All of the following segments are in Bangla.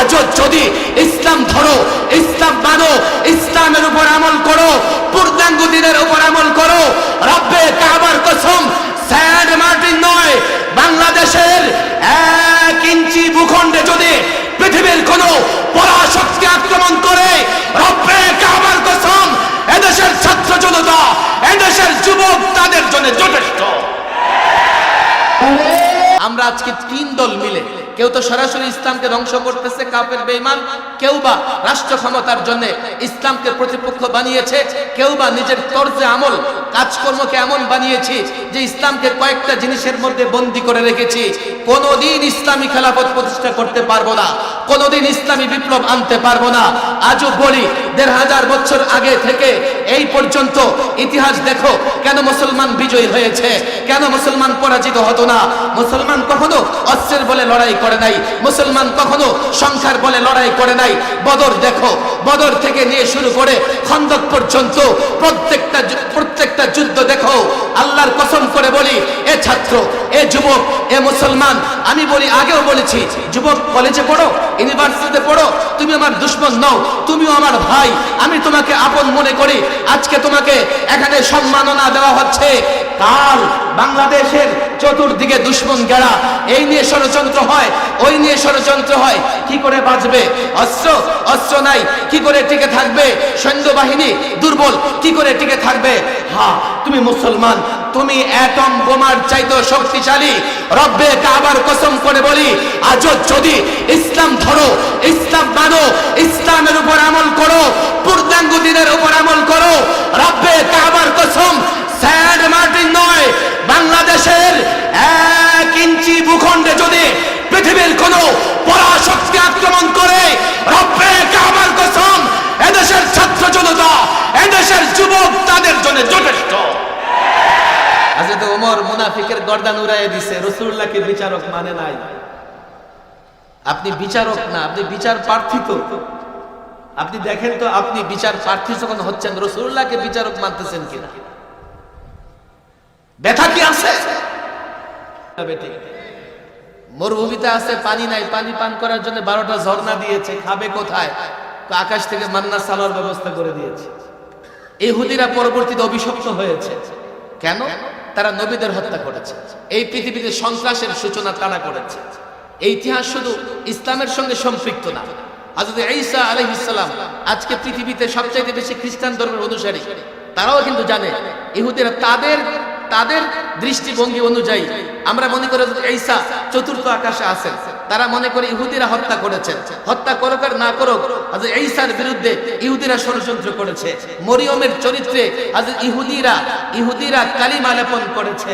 আজও যদি ইসলাম ধরো, ইসলাম মানো, ইসলামের উপর আমল করো, পূর্ণাঙ্গ দিনের উপর আমল করো, রব্বে কাবার কসম স্যান্ড মার্টিন নয়, বাংলাদেশের এক ইঞ্চি ভূখণ্ডে যদি পৃথিবীর কোন পরাশক্তি আক্রমণ করে, রব্বে কাবার কসম, এদেশের ছাত্র জনতা, এদেশের যুবক তাদের জন্য যথেষ্ট। আমরা আজকে তিন দল মিলে কেউ তো সরাসরি ইসলামকে ধ্বংস করতেছে কাপের বেইমান কেউ বা রাষ্ট্র ক্ষমতার জন্য ইসলামকে প্রতিপক্ষ বানিয়েছে, কেউ বা নিজের তর্জে আমল, কাজকর্মকে এমন বানিয়েছি যে ইসলামকে কয়েকটা জিনিসের মধ্যে বন্দি করে রেখেছি, কোনোদিন ইসলামী খেলাফত প্রতিষ্ঠা করতে পারব না, কোনোদিন ইসলামী বিপ্লব আনতে পারব না। আজও বলি, দেড় হাজার বছর আগে থেকে এই পর্যন্ত ইতিহাস দেখো কেন মুসলমান বিজয়ী হয়েছে, কেন মুসলমান পরাজিত হতো না। মুসলমান কখনো অস্ত্রের বলে লড়াই করে নাই, মুসলমান কখনো সংখ্যার বলে লড়াই করে নাই। বদর দেখো, বদর থেকে নিয়ে শুরু করে খন্দক পর্যন্ত প্রত্যেকটা প্রত্যেকটা যুদ্ধ দেখো। আল্লাহর কসম করে বলি, এ ছাত্র, এ যুবক, এ মুসলমান, আমি বলি, আগেও বলেছি, যুবক কলেজে পড়ো ইউনিভার্সিটিতে পড়ো, তুমি আমার দুশ্মন নও, তুমিও আমার ভাই, আমি তোমাকে আপন মনে করি, আজকে তোমাকে এখানে সম্মাননা দেওয়া হচ্ছে, কাল বাংলাদেশের চতুর্দিকে দুশ্মন গেড়া এই নিয়ে ষড়যন্ত্র হয়, ওই নিয়ে ষড়যন্ত্র হয়। কি করে বাঁচবে? অস্ত্র? অস্ত্র নাই। কি করে টিকে থাকবে? সৈন্যবাহিনী দুর্বল, কি করে টিকে থাকবে? হ্যাঁ তুমি মুসলমান, তুমি অ্যাটম বোমার চাইতে শক্তিশালী। রব্বে কাবার কসম করে বলি আজ যদি ইসলাম ধরো, ইসলাম মানো, ইসলামের উপর আমল করো, পূর্ণাঙ্গ দিনের উপর আমল করো রব্বে কাবার কসম স্যান্ড মার্টিন নয় বাংলাদেশের এক ইঞ্চি ভূখণ্ডে যদি পৃথিবীর কোন পরাশক্তি আক্রমণ করে রব্বে কাবার কসম এদেশের ছাত্র জনতা এদেশের যুবক তাদের জন্য যথেষ্ট। হযরত ওমর মুনাফিকের গর্দান উড়াইয়ে দিছে রাসূলুল্লাহকে বিচারক মানে নাই। আপনি বিচারক না আপনি বিচার প্রার্থী তো। আপনি দেখেন তো আপনি বিচার প্রার্থী যখন হচ্ছেন রাসূলুল্লাহকে বিচারক মানতেছেন কিনা? ব্যথা কি আছে? বেটি। মরুভূমিতে আছে, পানি নাই, পানি পান করার জন্য বারোটা ঝর্ণা দিয়েছে, খাবে কোথায়? আকাশ থেকে মান্না সালার ব্যবস্থা করে দিয়েছে। ইহুদিরা পরবর্তীতে অভিশপ্ত হয়েছে। কেন? তারা নবীদের হত্যা করেছে। এই পৃথিবীতে সন্ত্রাসের সূচনা তারা করেছে। এই ইতিহাস শুধু ইসলামের সঙ্গে সম্পৃক্ত না। হযরত ঈসা আলাইহিস সালাম আজকে পৃথিবীতে সবচাইতে বেশি খ্রিস্টান ধর্মের অনুসারী। তারাও কিন্তু জানে, ইহুদিরা তাদের তাদের দৃষ্টিভঙ্গি অনুযায়ী, আমরা মনে করি ঈসা চতুর্থ আকাশে আছেন। তারা মনে করে ইহুদিরা হত্যা করেছেন। হত্যা করুক আর না করুক, হযরত ঈসার বিরুদ্ধে ইহুদিরা ষড়যন্ত্র করেছে। মরিয়মের চরিত্রে হযরত ইহুদিরা ইহুদিরা কালিমা লেপন করেছে।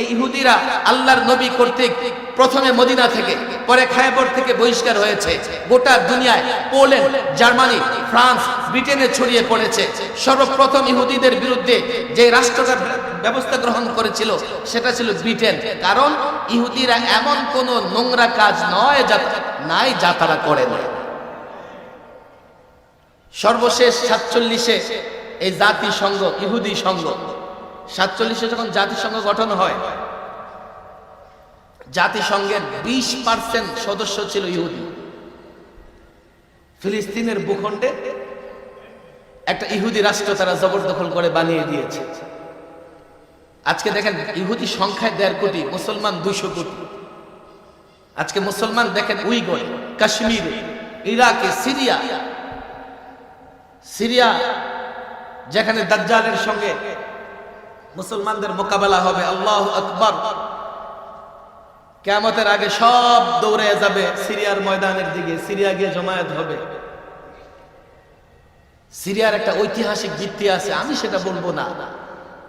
এই ইহুদিরা আল্লাহর নবী কর্তৃক প্রথমে মদিনা থেকে, পরে খায়বর থেকে বহিষ্কার হয়েছে। গোটা দুনিয়ায় পোল্যান্ড, জার্মানি ফ্রান্স ব্রিটেনে ছড়িয়ে পড়েছে। সর্বপ্রথম ইহুদিদের বিরুদ্ধে যে রাষ্ট্রটা ব্যবস্থা গ্রহণ করেছিল, সেটা ছিল ব্রিটেন। কারণ ইহুদিরা এমন কোন নোংরা কাজ নয় যা নাই যা তারা করে না সর্বশেষ সাতচল্লিশে এই জাতিসংঘ, ইহুদি সংঘ। সাতচল্লিশে যখন জাতিসংঘ গঠন হয়, জাতিসংঘের বিশ পার্সেন্ট সদস্য ছিল ইহুদি। ফিলিস্তিনের ভূখণ্ডে একটা ইহুদি রাষ্ট্র তারা জবরদখল করে বানিয়ে দিয়েছে। আজকে দেখেন, ইহুদি সংখ্যায় দেড় কোটি, মুসলমান দুইশো কোটি। আজকে মুসলমান দেখেন উইগর কাশ্মীরে, ইরাকে, সিরিয়া। সিরিয়া, যেখানে দাজ্জালের সঙ্গে মুসলমানদের মোকাবেলা হবে, আল্লাহ আকবর। কেয়ামতের আগে সব দৌড়ে যাবে, সিরিয়ার ময়দানের দিকে, সিরিয়া গিয়ে জমায়েত হবে। সিরিয়ার একটা ঐতিহাসিক ভিত্তি আছে, আমি সেটা বলব না।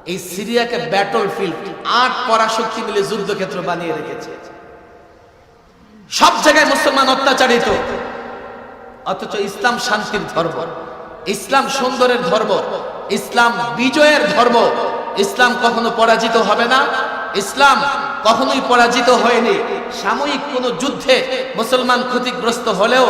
এই সিরিয়াকে ব্যাটল ফিল্ড আট পরাশক্তি মিলে যুদ্ধক্ষেত্র বানিয়ে রেখেছে। সব জায়গায় মুসলমান অত্যাচারিত। অথচ ইসলাম শান্তির ধর্ম। ইসলাম সুন্দরের ধর্ম। ইসলাম বিজয়ের ধর্ম। ইসলাম কখনো পরাজিত হবে না। ইসলাম কখনোই পরাজিত হয়নি। সাময়িক কোনো যুদ্ধে মুসলমান ক্ষতিগ্রস্ত হলেও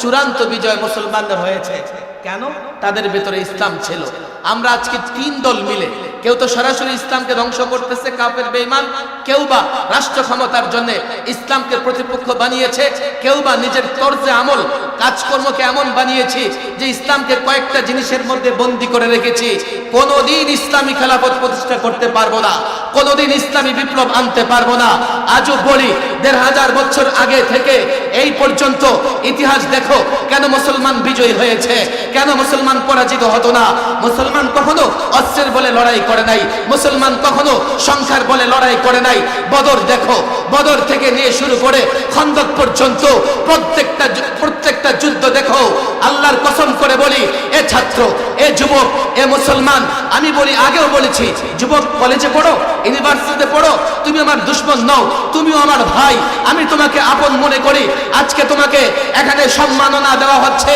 চূড়ান্ত বিজয় মুসলমানদের হয়েছে। কেন? তাদের ভেতরে ইসলাম ছিল। আমরা আজকে তিন দল মিলে, কেউ তো সরাসরি ইসলামকে ধ্বংস করতেছে কাপের বেঈমান, কেউ বা রাষ্ট্র ক্ষমতার জন্য ইসলামকে প্রতিপক্ষ বানিয়েছে, কেউ বা নিজের তর্জে আমল, কাজকর্মকে এমন বানিয়েছি যে ইসলামকে কয়েকটা জিনিসের মধ্যে বন্দি করে রেখেছি। কোনোদিন ইসলামী খেলাফত প্রতিষ্ঠা করতে পারব না। কোনোদিন ইসলামী বিপ্লব আনতে পারব না। আজও বলি, দেড় হাজার বছর আগে থেকে এই পর্যন্ত ইতিহাস দেখো, কেন মুসলমান বিজয়ী হয়েছে? কেন মুসলমান পরাজিত হতো না? মুসলমান কখনো অস্ত্রের বলে লড়াই করে নাই। মুসলমান কখনো সংখ্যার বলে লড়াই করে নাই। বদর দেখো, বদর থেকে নিয়ে শুরু করে খন্দক পর্যন্ত প্রত্যেকটা প্রত্যেকটা যুদ্ধ দেখো। আল্লাহর কসম করে বলি এ ছাত্র, এ যুবক, এ মুসলমান। আমি বলি, আগেও বলেছি, যুবক কলেজে পড়ো ইউনিভার্সিটিতে পড়ো, তুমি আমার দুশ্মন নও, তুমিও আমার ভাই। আমি তোমাকে আপন মনে করি, আজকে তোমাকে এখানে সম্মাননা দেওয়া হচ্ছে।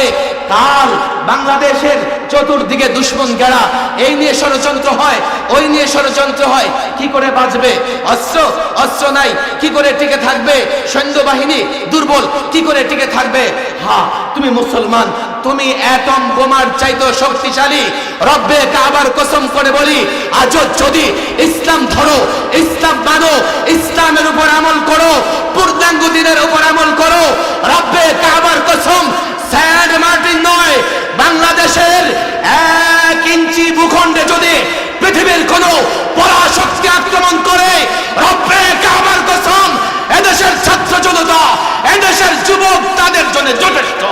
কাল বাংলাদেশের চতুর্দিকে দুশ্মন গেড়া। এই নিয়ে ষড়যন্ত্র হয়, ওই নিয়ে ষড়যন্ত্র হয়। কি করে বাঁচবে? অস্ত্র? অস্ত্র নাই। কি করে টিকে থাকবে? সৈন্যবাহিনী দুর্বল, কি করে টিকে থাকবে? হ্যাঁ তুমি মুসলমান, তুমি অ্যাটম বোমার চাইতে শক্তিশালী। রব্বে কাবার কসম করে বলি যদি ইসলাম ধরো, ইসলাম মানো, ইসলামের উপর আমল করো, পূর্ণাঙ্গ দিনের উপর আমল করো, রব্বে কাবার কসম স্যান্ড মার্টিন নয়, বাংলাদেশের এক ইঞ্চি ভূখণ্ডে যদি পৃথিবীর কোন পরাশক্তি আক্রমণ করে, রব্বে কাবার কসম, এদেশের ছাত্র জনতা, এদেশের যুবক তাদের জন্য যথেষ্ট।